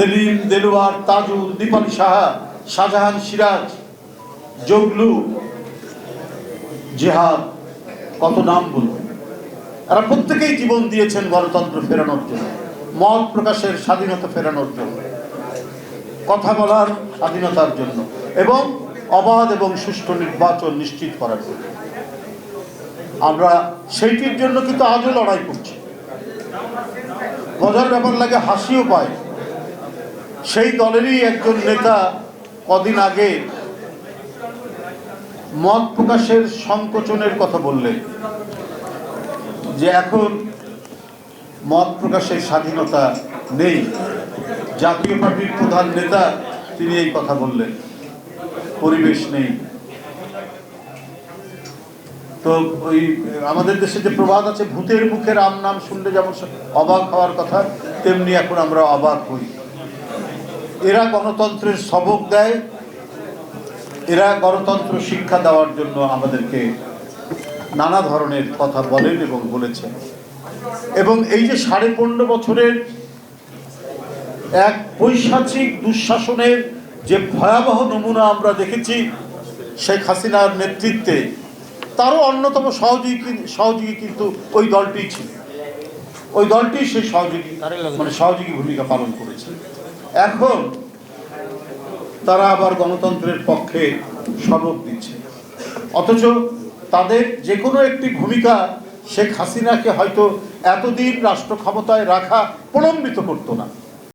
সেলিম, দেলোয়ার, তাজুল, দীপালি সাহা শাহজাহান সিরাজ, জগলু, জেহাদ, কত নাম বলব এরা প্রত্যেকেই জীবন দিয়েছেন গণতন্ত্র ফেরানোর জন্য, মত প্রকাশের স্বাধীনতা ফেরানোর জন্য, কথা বলার স্বাধীনতার জন্য, এবং অবাধ এবং সুষ্ঠু নির্বাচন নিশ্চিত করার জন্য। আমরা সেইটির জন্য কিন্তু আজও লড়াই করছি। মজার ব্যাপার লাগে, হাসিও পায়। সেই দলেরই একজন নেতা কদিন আগে মত প্রকাশের সংকোচনের কথা বললেন, যে এখন মত প্রকাশের স্বাধীনতা নেই। জাতীয় পার্টির প্রধান নেতা তিনি এই কথা বললেন, পরিবেশ নেই। তো ওই আমাদের দেশে যে প্রবাদ আছে, ভূতের মুখে রাম নাম শুনলে যেমন অবাক হওয়ার কথা, তেমনি এখন আমরা অবাক হই। এরা গণতন্ত্রের সবক দেয়। এরা গণতন্ত্র শিক্ষা দেওয়ার জন্য আমাদেরকে নানা ধরনের কথা বলেন এবং বলেছেন। এবং এই যে সাড়ে পনেরো বছরের এক পৈশাচিক দুঃশাসনের যে ভয়াবহ নমুনা আমরা দেখেছি শেখ হাসিনার নেতৃত্বে, তারও অন্যতম সহযোগী সহযোগী কিন্তু ওই দলটি ছিল। ওই দলটি সেই সহযোগী মানে সহযোগী ভূমিকা পালন করেছে। এখন তারা আবার গণতন্ত্রের পক্ষে সবক দিচ্ছে। অথচ তাদের যে কোনো একটি ভূমিকা শেখ হাসিনাকে হয়তো এতদিন রাষ্ট্র ক্ষমতায় রাখা প্রলম্বিত করতো না।